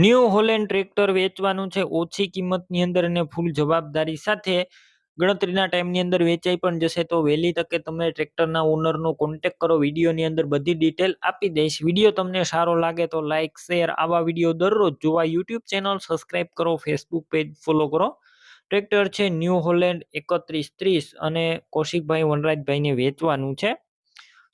New Holland tractor વેચવાનું છે. ઓછી કિંમતની અંદર અને ફૂલ જવાબદારી સાથે ગણતરીના ટાઈમની અંદર વેચાઈ પણ જશે. તો વહેલી તકે તમે ટ્રેક્ટરના ઓનરનો કોન્ટેક કરો. વિડીયોની અંદર બધી ડિટેલ આપી દઈશ. વીડિયો તમને સારો લાગે તો લાઇક શેર આવા વીડિયો દરરોજ જોવા યુટ્યુબ ચેનલ સબસ્ક્રાઇબ કરો. ફેસબુક પેજ ફોલો કરો. ટ્રેક્ટર છે ન્યૂ હોલેન્ડ એકત્રીસ ત્રીસ અને કૌશિકભાઈ વનરાજભાઈને વેચવાનું છે.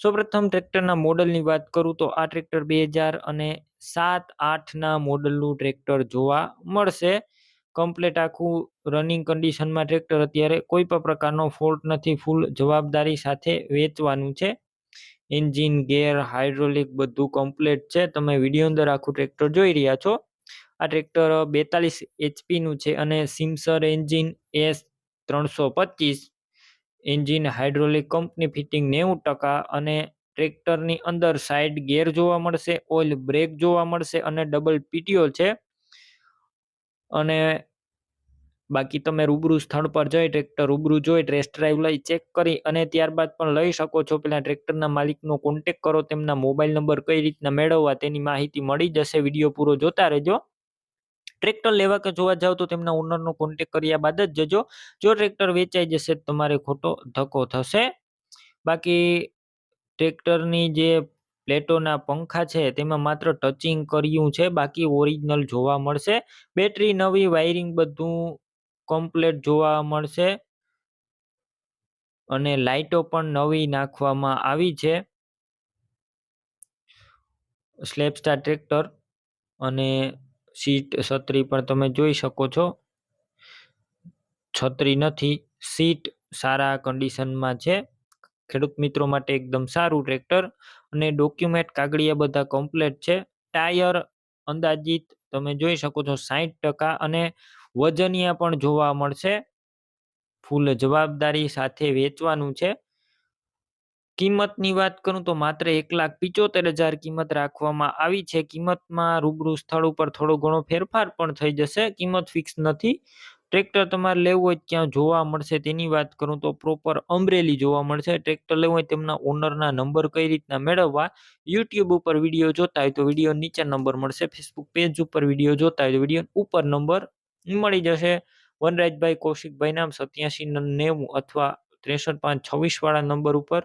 સૌપ્રથમ ટ્રેક્ટરના મોડલની વાત કરું તો આ ટ્રેક્ટર બે હજાર અને સાત, આઠના મોડલનું ટ્રેક્ટર જોવા મળશે. કમ્પ્લેટ આખું રનિંગ કન્ડિશનમાં ટ્રેક્ટર અત્યારે કોઈ પણ પ્રકારનો ફોલ્ટ નથી ફૂલ જવાબદારી સાથે વેચવાનું છે. એન્જિન ગેર હાઇડ્રોલિક બધું કમ્પ્લેટ છે. તમે વીડિયો અંદર આખું ટ્રેક્ટર જોઈ રહ્યા છો. આ ટ્રેક્ટર બેતાલીસ એચપીનું છે અને સિમસર એન્જિન એસ ત્રણસો પચીસ. એન્જિન હાઇડ્રોલિક કંપની ફિટિંગ નેવું ટકા અને ટ્રેક્ટરની અંદર સાઈડ ગેર જોવા મળશે, ઓઇલ બ્રેક જોવા મળશે અને ડબલ પીટીઓ છે. અને બાકી તમે રૂબરૂ સ્થળ પર જઈ, ટ્રેક્ટર રૂબરૂ જોઈ, ટેસ્ટ ડ્રાઈવ લઈ, ચેક કરી અને ત્યારબાદ પણ લઈ શકો છો. પેલા ટ્રેક્ટરના માલિકનો કોન્ટેક કરો, તેમના મોબાઈલ નંબર કઈ રીતના મેળવવા તેની માહિતી મળી જશે. વીડિયો પૂરો જોતા રહેજો. ટ્રેક્ટર લેવા કે જોવા જાવ તો તેમના ઓનરનો કોન્ટેક કર્યા બાદ જ જજો. જો ટ્રેક્ટર વેચાઈ જશે તમારે ખોટો ધક્કો થશે. બાકી ટ્રેક્ટરની જે પ્લેટોના પંખા છે તેમાં માત્ર ટચિંગ કર્યું છે, બાકી ઓરિજિનલ જોવા મળશે. બેટરી નવી વાયરિંગ બધું કમ્પ્લેટ જોવા મળશે. અને લાઇટો પણ નવી નાખવામાં આવી છે. સ્લેપસ્ટાર ટ્રેક્ટર અને સીટ છત્રી પણ તમે જોઈ શકો છો. છત્રી નથી, સીટ સારા કન્ડિશનમાં છે. ખેડૂત મિત્રો માટે એકદમ સારું ટ્રેક્ટર અને ડોક્યુમેન્ટ કાગળિયા બધા કમ્પ્લેટ છે. ટાયર અંદાજિત તમે જોઈ શકો છો સાહીઠ ટકા અને વજનિયા પણ જોવા મળશે. ફૂલ જવાબદારી સાથે વેચવાનું છે. કિંમતની વાત કરું તો માત્ર એક લાખ પિચોતેર હજાર કિંમત રાખવામાં આવી છે. કિંમતમાં રૂબરૂ સ્થળ ઉપર થોડો ઘણો ફેરફાર પણ થઈ જશે. કિંમત ફિક્સ નથી. ટ્રેક્ટર તમારે લેવું હોય ક્યાં જોવા મળશે. તેની વાત કરું તો પ્રોપર અમરેલી જોવા મળશે. ટ્રેક્ટર લેવું હોય તેમના ઓનરના નંબર કઈ રીતના મેળવવા? યુટ્યુબ ઉપર વીડિયો જોતા હોય તો વીડિયો નીચે નંબર મળશે. ફેસબુક પેજ ઉપર વીડિયો જોતા હોય તો વીડિયો ઉપર નંબર મળી જશે. વનરાજભાઈ કૌશિકભાઈ નામ સત્યાસી નેવું અથવા ત્રેસઠ પાંચ છવ્વીસ વાળા નંબર ઉપર